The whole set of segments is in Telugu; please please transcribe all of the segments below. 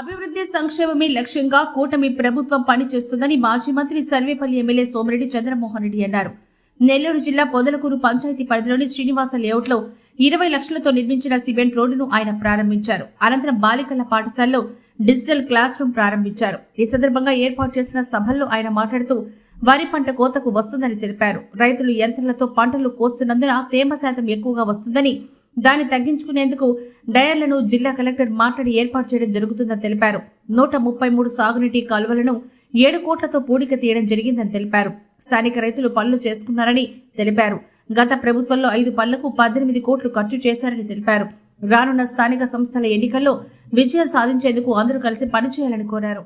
అభివృద్ధి సంక్షేమమే లక్ష్యంగా కూటమి ప్రభుత్వం పనిచేస్తుందని మాజీ మంత్రి సర్వేపల్లి ఎమ్మెల్యే సోమిరెడ్డి చంద్రమోహన్ రెడ్డి అన్నారు. నెల్లూరు జిల్లా పొదలకూరు పంచాయతీ పరిధిలోని శ్రీనివాస లేఅవుట్లో ఇరవై లక్షలతో నిర్మించిన సిమెంట్ రోడ్డును ఆయన ప్రారంభించారు. అనంతరం బాలికల పాఠశాలలో డిజిటల్ క్లాస్ రూమ్ ప్రారంభించారు. ఈ సందర్భంగా ఏర్పాటు చేసిన సభల్లో ఆయన మాట్లాడుతూ వరి పంట కోతకు వస్తుందని తెలిపారు. రైతులు యంత్రాలతో పంటలు కోస్తున్నందున తేమ శాతం ఎక్కువగా వస్తుందని దాన్ని తగ్గించుకునేందుకు డయర్లను జిల్లా కలెక్టర్ మాట్లాడి ఏర్పాటు చేయడం జరుగుతుందని తెలిపారు. నూట ముప్పై మూడు సాగునీటి కాలువలను ఏడు కోట్లతో పూడిక తీయడం జరిగిందని తెలిపారు. స్థానిక రైతులు పనులు చేసుకున్నారని తెలిపారు. గత ప్రభుత్వంలో ఐదు పనులకు పద్దెనిమిది కోట్లు ఖర్చు చేశారని తెలిపారు. రానున్న స్థానిక సంస్థల ఎన్నికల్లో విజయం సాధించేందుకు అందరూ కలిసి పనిచేయాలని కోరారు.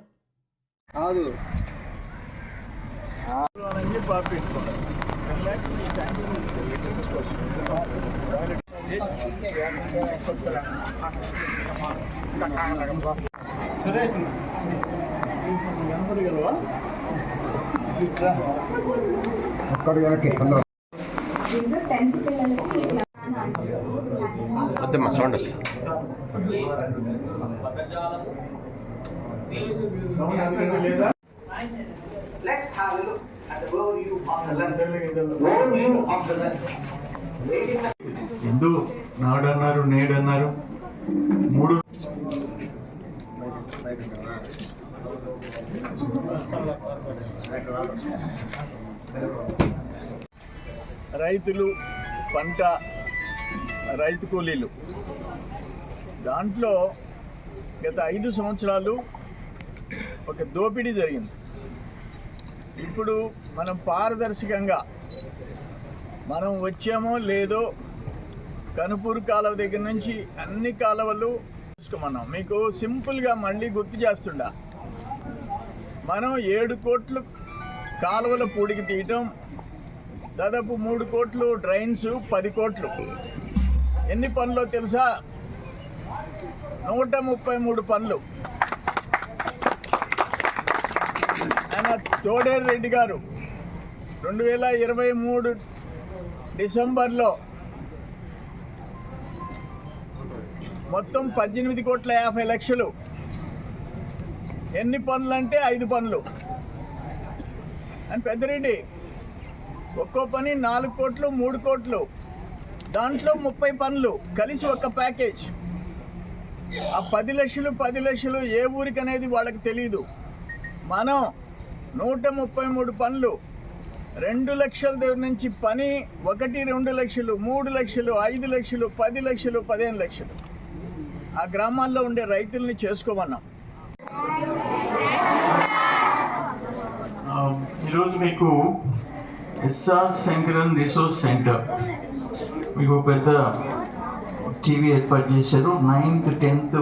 కాదు. సురేష్ కనపడగలవా ఒక్కడు వెనక్కి అందరూ వద్దమ్మా సౌండ్ వస్తుంది లేదా Let's have a look at the overview of the lesson. Overview of the lesson. Lady ముందు నాడన్నారు నేడన్నారు. మూడు. రైతులు పంట రైతు కూలీలు. దాంట్లో గత ఐదు సంవత్సరాలు ఒక దోపిడీ జరిగింది. ఇప్పుడు మనం పారదర్శకంగా మనం వచ్చామో లేదో కనుపూరు కాలువ దగ్గర నుంచి అన్ని కాలువలు చూసుకోమన్నాం మీకు సింపుల్గా మళ్ళీ గుర్తు చేస్తుండా. మనం ఏడు కోట్లు కాలువల పూడికి తీయటం దాదాపు మూడు కోట్లు డ్రైన్స్ పది కోట్లు. ఎన్ని పనులో తెలుసా? నూట ముప్పై మూడు పనులు. ఆయన తోడేరు రెడ్డి గారు రెండు వేల ఇరవై మూడు డిసెంబర్లో మొత్తం పద్దెనిమిది కోట్ల యాభై లక్షలు. ఎన్ని పనులు అంటే ఐదు పనులు. అని పెద్దరెడ్డి ఒక్కో పని నాలుగు కోట్లు మూడు కోట్లు. దాంట్లో ముప్పై పనులు కలిసి ఒక ప్యాకేజ్. ఆ పది లక్షలు పది లక్షలు ఏ ఊరికి అనేది వాళ్ళకి తెలియదు మనం నూట ముప్పై మూడు పనులు రెండు లక్షల దగ్గర నుంచి పని ఒకటి రెండు లక్షలు మూడు లక్షలు ఐదు లక్షలు పది లక్షలు పదిహేను లక్షలు. ఆ గ్రామాల్లో ఉండే రైతుల్ని చేసుకోమన్నాం. ఈరోజు మీకు ఎస్ఆర్ శంకరన్ రిసోర్స్ సెంటర్ మీకు పెద్ద టీవీ ఏర్పాటు చేశారు. నైన్త్ టెన్త్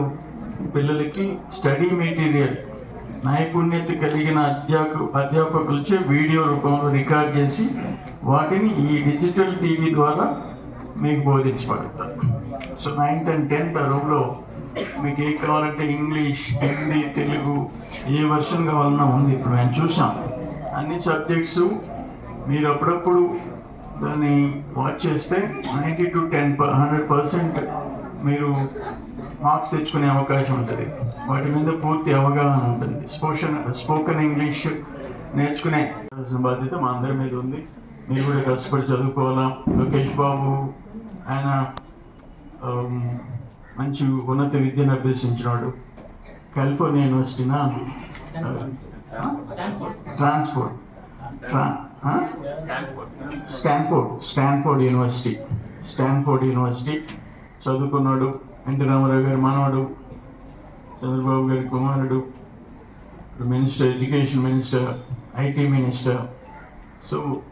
పిల్లలకి స్టడీ మెటీరియల్ నైపుణ్యత కలిగిన అధ్యాపకు అధ్యాపకులచే వీడియో రూపంలో రికార్డ్ చేసి వాటిని ఈ డిజిటల్ టీవీ ద్వారా మీకు బోధించబడతారు. సో నైన్త్ అండ్ టెన్త్ ఆ రూమ్లో మీకు ఏం కావాలంటే ఇంగ్లీష్ హిందీ తెలుగు ఏ వర్షన్ కావాలన్నా ఉంది. ఇప్పుడు మేము చూసాం. అన్ని సబ్జెక్ట్స్ మీరు అప్పుడప్పుడు దాన్ని వాచ్ చేస్తే ninety to ten hundred percent మీరు మార్క్స్ తెచ్చుకునే అవకాశం ఉంటుంది. వాటి మీద పూర్తి అవగాహన ఉంటుంది. స్పోషన్ స్పోకెన్ ఇంగ్లీష్ నేర్చుకునే బాధ్యత మా అందరి మీద ఉంది. మీరు కూడా కష్టపడి చదువుకోవాలా? లోకేష్ బాబు ఆయన మంచి ఉన్నత విద్యను అభ్యసించినాడు. కాలిఫోర్నియా యూనివర్సిటీనా ట్రాన్స్పోర్ట్ ట్రా Stanford. Stanford university. Stanford university. చదువుకున్నాడు. ఎన్టీ రామారావు గారి మనవడు. చంద్రబాబు గారి కుమారుడు. Minister education minister IT minister. So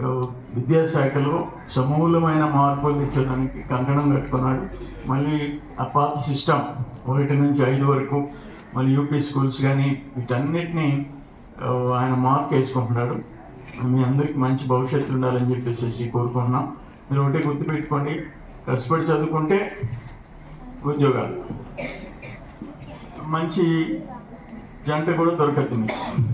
విద్యాశాఖలో సమూలమైన మార్పులు తెచ్చడానికి కంకణం కట్టుకున్నాడు. మళ్ళీ ఆ పాత సిస్టమ్ ఒకటి నుంచి ఐదు వరకు మళ్ళీ యూపీ స్కూల్స్ కానీ వీటన్నిటిని ఆయన మార్క్ వేసుకుంటున్నాడు. మీ అందరికి మంచి భవిష్యత్తు ఉండాలని చెప్పేసి కోరుకుంటున్నాం. మీరు ఒకటే గుర్తుపెట్టుకోండి కష్టపడి చదువుకుంటే ఉద్యోగాలు. మంచి జంట కూడా దొరకద్దు మీకు.